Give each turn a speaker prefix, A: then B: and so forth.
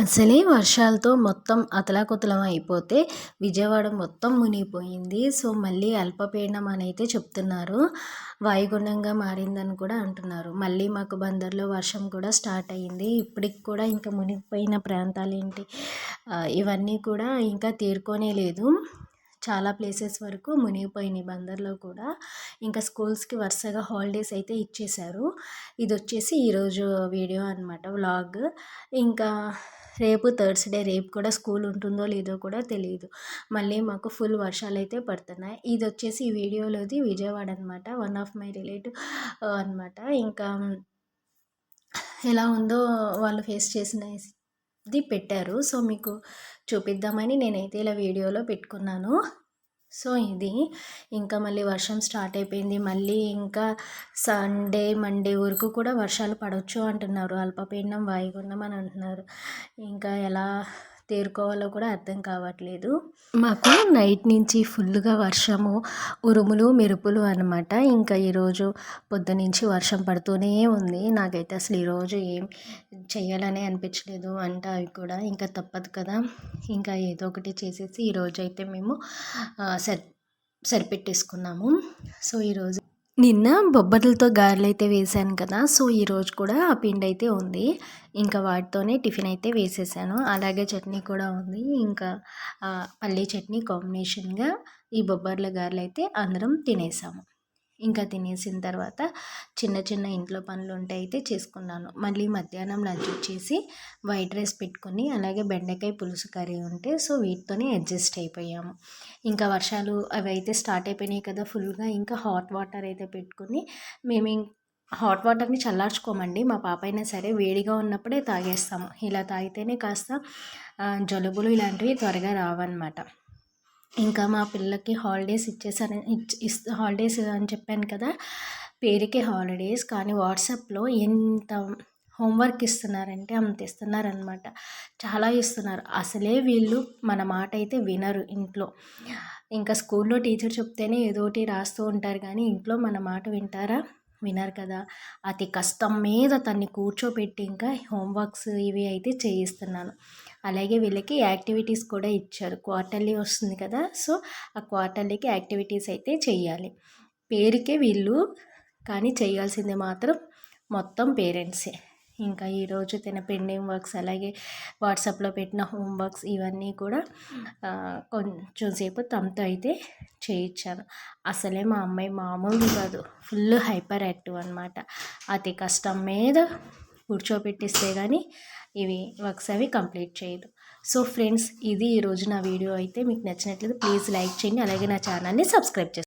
A: అసలే వర్షాలతో మొత్తం అతలాకుతలం అయిపోతే విజయవాడ మొత్తం మునిగిపోయింది. సో మళ్ళీ అల్పపీడనం అని అయితే చెప్తున్నారు. వాయుగుండంగా మారిందని కూడా అంటున్నారు. మళ్ళీ మాకు బందర్లో వర్షం కూడా స్టార్ట్ అయ్యింది. ఇప్పటికి కూడా ఇంకా మునిగిపోయిన ప్రాంతాలు ఏంటి? ఇవన్నీ కూడా ఇంకా తీరుకోనే లేదు. చాలా ప్లేసెస్ వరకు మునిగిపోయినాయి బందర్లో కూడా. ఇంకా స్కూల్స్కి వరుసగా హాలిడేస్ అయితే ఇచ్చేశారు. ఇది వచ్చేసి ఈరోజు వీడియో అనమాట వ్లాగ్. ఇంకా రేపు థర్స్డే రేపు కూడా స్కూల్ ఉంటుందో లేదో కూడా తెలియదు మళ్ళీ మాకు ఫుల్ వర్షాలు అయితే పడుతున్నాయి. ఇది వచ్చేసి ఈ వీడియోలోది విజయవాడ అనమాట వన్ ఆఫ్ మై రిలేటివ్ అనమాట. ఇంకా ఎలా ఉందో వాళ్ళు ఫేస్ చేసిన చేసినది పెట్టారు. సో మీకు చూపిద్దామని నేనైతే ఇలా వీడియోలో పెట్టుకున్నాను. సో ఇది ఇంకా మళ్ళీ వర్షం స్టార్ట్ అయిపోయింది. మళ్ళీ ఇంకా సండే మండే వరకు కూడా వర్షాలు పడవచ్చు అంటున్నారు. అల్పపీడనం వాయుగుండం అని అంటున్నారు. ఇంకా ఎలా తేరుకోవాలో కూడా అర్థం కావట్లేదు. మాకు నైట్ నుంచి ఫుల్గా వర్షము ఉరుములు మెరుపులు అనమాట ఇంకా ఈరోజు పొద్దు నుంచి వర్షం పడుతూనే ఉంది. నాకైతే అసలు ఈరోజు ఏం చేయాలనే అనిపించలేదు అంట అవి కూడా. ఇంకా తప్పదు కదా. ఇంకా ఏదో ఒకటి చేసేసి ఈరోజు అయితే మేము సరి సరిపెట్టేసుకున్నాము. సో ఈరోజు నిన్న బొబ్బర్లతో గారెలు అయితే వేసాను కదా సో ఈరోజు కూడా ఆ పిండి అయితే ఉంది. ఇంకా వాటితోనే టిఫిన్ అయితే వేసేసాను. అలాగే చట్నీ కూడా ఉంది. ఇంకా పల్లీ చట్నీ కాంబినేషన్గా ఈ బొబ్బర్ల గారెలు అయితే అందరం తినేసాము. ఇంకా తినేసిన తర్వాత చిన్న చిన్న ఇంట్లో పనులు ఉంటే అయితే చేసుకున్నాను. మళ్ళీ మధ్యాహ్నం లంచ్ వచ్చేసి వైట్ రైస్ పెట్టుకొని అలాగే బెండకాయ పులుసు కర్రీ ఉంటే సో వీటితోనే అడ్జస్ట్ అయిపోయాము. ఇంకా వర్షాలు అవి అయితే స్టార్ట్ అయిపోయినాయి కదా ఫుల్గా. ఇంకా హాట్ వాటర్ అయితే పెట్టుకుని మేము హాట్ వాటర్ని చల్లార్చుకోమండి. మా పాప అయినా సరే వేడిగా ఉన్నప్పుడే తాగేస్తాము. ఇలా తాగితేనే కాస్త జలుబులు ఇలాంటివి త్వరగా రావన్నమాట. ఇంకా మా పిల్లకి హాలిడేస్ ఇచ్చేసాను ఇస్త హాలిడేస్ అని చెప్పాను కదా పేరుకే హాలిడేస్. కానీ వాట్సాప్లో ఎంత హోంవర్క్ ఇస్తున్నారంటే అంత ఇస్తున్నారనమాట చాలా ఇస్తున్నారు. అసలే వీళ్ళు మన మాట అయితే వినరు ఇంట్లో. ఇంకా స్కూల్లో టీచర్ చెప్తేనే ఏదోటి రాస్తూ ఉంటారు. కానీ ఇంట్లో మన మాట వింటారా? వినరు కదా. అతి కష్టం మీద తన్ని కూర్చోపెట్టి ఇంకా హోంవర్క్స్ ఇవి అయితే చేయిస్తున్నాను. అలాగే వీళ్ళకి యాక్టివిటీస్ కూడా ఇచ్చారు. క్వార్టర్లీ వస్తుంది కదా. సో ఆ క్వార్టర్లీకి యాక్టివిటీస్ అయితే చేయాలి. పేరుకే వీళ్ళు కానీ చేయాల్సింది మాత్రం మొత్తం పేరెంట్సే. ఇంకా ఈరోజు తన పెండింగ్ వర్క్స్ అలాగే వాట్సాప్లో పెట్టిన హోంవర్క్స్ ఇవన్నీ కూడా కొంచెం సేపు తమతో అయితే చేయించాను. అసలే మా అమ్మాయి మామూలు కాదు ఫుల్ హైపర్ యాక్టివ్ అనమాట అతి కష్టం మీద కూర్చోపెట్టిస్తే కానీ ఇవి వర్క్స్ అవి కంప్లీట్ చేయదు. సో ఫ్రెండ్స్ ఇది ఈరోజు నా వీడియో అయితే. మీకు నచ్చినట్లయితే ప్లీజ్ లైక్ చేయండి అలాగే నా ఛానల్ని సబ్స్క్రైబ్ చేసుకోండి